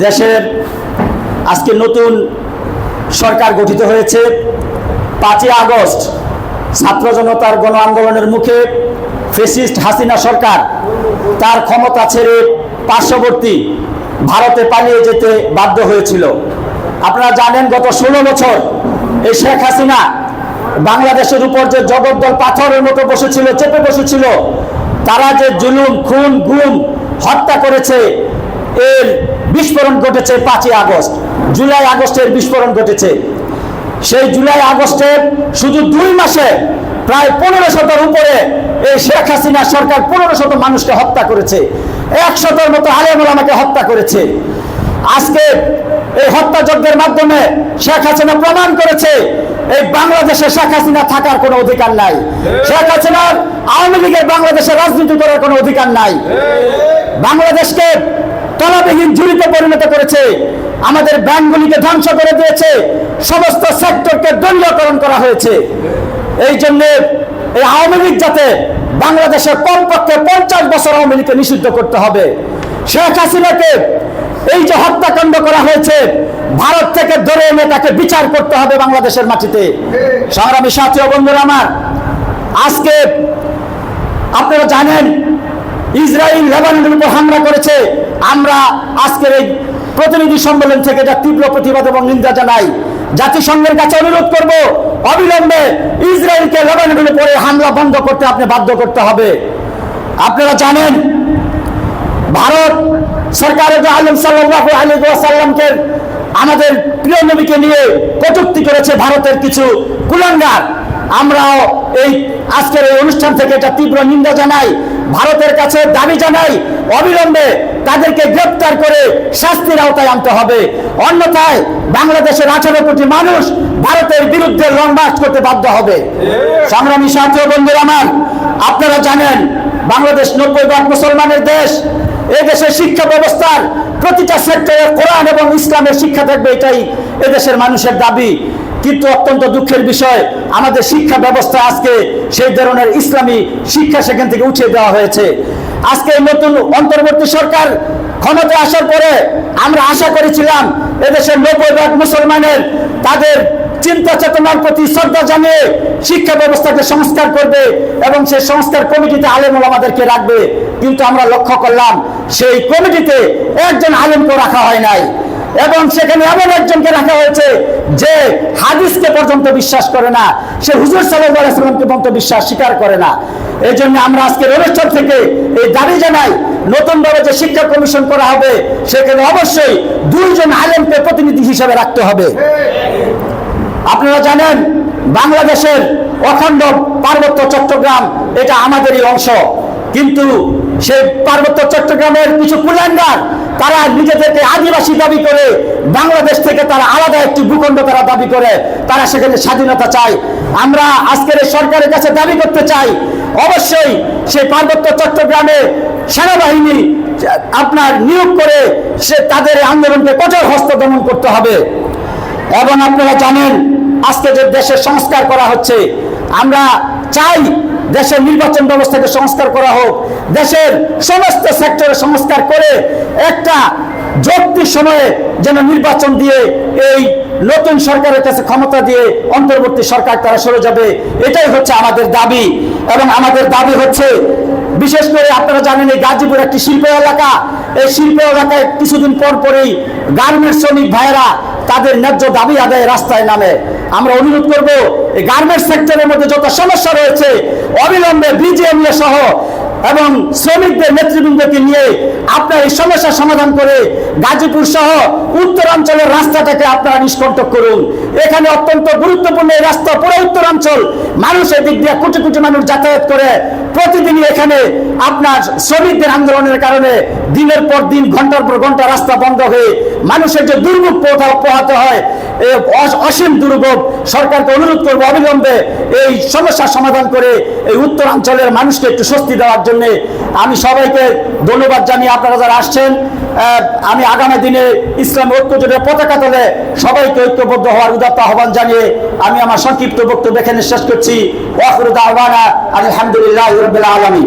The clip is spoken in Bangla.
দেশের আজকে নতুন সরকার গঠিত হয়েছে। পাঁচই আগস্ট ছাত্র জনতার গণ আন্দোলনের মুখে ফেসিস্ট হাসিনা সরকার তার ক্ষমতা ছেড়ে পার্শ্ববর্তী ভারতে পালিয়ে যেতে বাধ্য হয়েছিল। আপনারা জানেন, গত ষোলো বছর এই শেখ হাসিনা বাংলাদেশের উপর যে জগদ্দল পাথরের মতো বসেছিল, চেপে বসেছিল, তারা যে জুলুম, খুন, গুম হত্যা করেছে, এর বিস্ফোরণ ঘটেছে পাঁচই আগস্ট। জুলাই আগস্টের বিস্ফোরণ ঘটেছে। সেই জুলাই আগস্টে শুধু দুই মাসে প্রায় পনেরো শতর উপরে এই শেখ হাসিনা সরকার পনেরো শত মানুষকে হত্যা করেছে। একশতর মতো আলেমুল হত্যা করেছে। আজকে এই হত্যাযজ্ঞের মাধ্যমে শেখ হাসিনা প্রমাণ করেছে, এই বাংলাদেশে শেখ হাসিনা থাকার কোনো অধিকার নাই। শেখ হাসিনার আওয়ামী লীগের বাংলাদেশে রাজনীতি করার কোনো অধিকার নাই। বাংলাদেশকে তলাবিহীন ঝুড়িতে পরিণত করেছে। আমাদের ব্যাংকগুলিকে ধ্বংস করে দিয়েছে। সমস্ত সেক্টরকে দলীয়করণ করা হয়েছে। এই জন্যে এই আওয়ামী লীগ যাতে বাংলাদেশের কমপক্ষে পঞ্চাশ বছর আওয়ামী লীগকে নিষিদ্ধ করতে হবে। শেখ হাসিনাকে এই যে হত্যাকাণ্ড করা হয়েছে, ভারত থেকে ধরে এনে তাকে বিচার করতে হবে বাংলাদেশের মাটিতে। সংগ্রামী সাথী বন্ধুরা আমার, আজকে আপনারা জানেন, ইসরায়েল লেবাননের উপর হামলা করেছে। আমরা আজকের এই প্রতিনিধি সম্মেলন থেকে এটা তীব্র প্রতিবাদ এবং নিন্দা জানাই। জাতিসংঘের কাছে অনুরোধ করব, অবিলম্বে ইসরায়েলকে লেবাননের উপরে হামলা বন্ধ করতে আপনি বাধ্য করতে হবে। আপনারা জানেন, ভারত সরকারের যে আলম সাল্লাহ আলী সাল্লামকে আমাদের প্রিয় নবীকে নিয়ে কটুক্তি করেছে ভারতের কিছু কুলাঙ্গার। আমরাও এই আজকের এই অনুষ্ঠান থেকে এটা তীব্র নিন্দা জানাই। ভারতের কাছে দাবি জানাই, অবিলম্বে তাদেরকে গ্রেপ্তার করে শাস্তির আওতায় আনতে হবে। অন্যথায় বাংলাদেশের আঠারো কোটি মানুষ ভারতের বিরুদ্ধে লং করতে বাধ্য হবে। সংগ্রামী ও বন্ধুরা আমার, আপনারা জানেন, বাংলাদেশ নব্বই ভাগ মুসলমানের দেশ। এই দেশের শিক্ষা ব্যবস্থার প্রতিটা সেক্টরে কোরআন এবং ইসলামের শিক্ষা থাকবে এটাই এদেশের মানুষের দাবি। কিন্তু অত্যন্ত দুঃখের বিষয়, আমাদের শিক্ষা ব্যবস্থা আজকে সেই ধরনের ইসলামী শিক্ষা সেখান থেকে উঠিয়ে দেওয়া হয়েছে। আজকে নতুন অন্তর্বর্তী সরকার ক্ষমতা আসার পরে আমরা আশা করেছিলাম এদেশের নব্বই ভাগ মুসলমানের তাদের চিন্তা চেতনার প্রতি শ্রদ্ধা জানিয়ে শিক্ষা ব্যবস্থাকে সংস্কার করবে এবং সেই সংস্কার কমিটিতে আলেমুল আমাদেরকে রাখবে। কিন্তু আমরা লক্ষ্য করলাম, সেই কমিটিতে একজন আলেমকে রাখা হয় নাই। এবং সেখানে এমন একজনকে রাখা হয়েছে যে হাদিসকে পর্যন্ত বিশ্বাস করে না। সে হুজুর সাল্লামকে পর্যন্ত বিশ্বাস স্বীকার করে না। এই জন্য আমরা আজকের অনুষ্ঠান থেকে এই দাবি জানাই নতুনভাবে যে শিক্ষা কমিশন করা হবে, সেখানে অবশ্যই দুইজন আলেমকে প্রতিনিধি হিসাবে রাখতে হবে। আপনারা জানেন, বাংলাদেশের অখণ্ড পার্বত্য চট্টগ্রাম এটা আমাদেরই অংশ। কিন্তু সেই পার্বত্য চট্টগ্রামের কিছু কুলাঙ্গার তারা নিজেদেরকে আদিবাসী দাবি করে, বাংলাদেশ থেকে তারা আলাদা একটি ভূখণ্ড তারা দাবি করে, তারা সেখানে স্বাধীনতা চায়। আমরা আজকের সরকারের কাছে দাবি করতে চাই, অবশ্যই সেই পার্বত্য চট্টগ্রামে সেনাবাহিনী আপনার নিয়োগ করে সে তাদের আন্দোলনকে কঠোর হস্ত দমন করতে হবে। এবং আপনারা জানেন, আজকে যে দেশের সংস্কার করা হচ্ছে, আমরা চাই দেশের নির্বাচন ব্যবস্থাকে সংস্কার করা হোক, দেশের সমস্ত সেক্টরে সংস্কার করে একটা যৌক্তিক সময়ে যেন নির্বাচন দিয়ে এই নতুন সরকারের কাছে ক্ষমতা দিয়ে অন্তর্বর্তী সরকার তারা সরে যাবে, এটাই হচ্ছে আমাদের দাবি। এবং আমাদের দাবি হচ্ছে, বিশেষ করে আপনারা জানেন এই গাজীপুর একটি শিল্প এলাকা, এই শিল্প এলাকায় কিছুদিন পর পরেই গার্মেন্টস শ্রমিক ভাইয়েরা তাদের ন্যায্য দাবি আদায় রাস্তায় নামে। আমরা অনুরোধ করব, এই গার্মেন্টস সেক্টরের মধ্যে যত সমস্যা রয়েছে অবিলম্বে বিজিএমএ সহ এবং শ্রমিকদের নেতৃবৃন্দকে নিয়ে আপনার এই সমস্যার সমাধান করে গাজীপুর সহ উত্তরাঞ্চলের রাস্তাটাকে আপনারা নিষ্কণ্টক করুন। এখানে অত্যন্ত গুরুত্বপূর্ণ এই রাস্তা, পুরো উত্তরাঞ্চল। মানুষের দিক দিয়ে কোটি কোটি মানুষ যাতায়াত করে। প্রতিদিনই এখানে আপনার শ্রমিকদের আন্দোলনের কারণে দিনের পর দিন, ঘণ্টার পর ঘণ্টা রাস্তা বন্ধ হয়ে মানুষের যে দুর্ভোগ পোহা- পোহাতে হয় অসীম দুর্ভোগ, সরকারকে অনুরোধ করব, অবিলম্বে এই সমস্যার সমাধান করে এই উত্তরাঞ্চলের মানুষকে একটু স্বস্তি দেওয়ার জন্য আমি সবাইকে ধন্যবাদ জানিয়ে আপনারা যারা আসছেন আমি আগামী দিনে ইসলাম ঐক্য জোটের পতাকা তোলে সবাইকে ঐক্যবদ্ধ হওয়ার উদাত্ত আহ্বান জানিয়ে আমি আমার সংক্ষিপ্ত বক্তব্য এখানে শেষ করছি। ওয়াকুরুদ আহ্বানা আলহামদুলিল্লাহ আলমী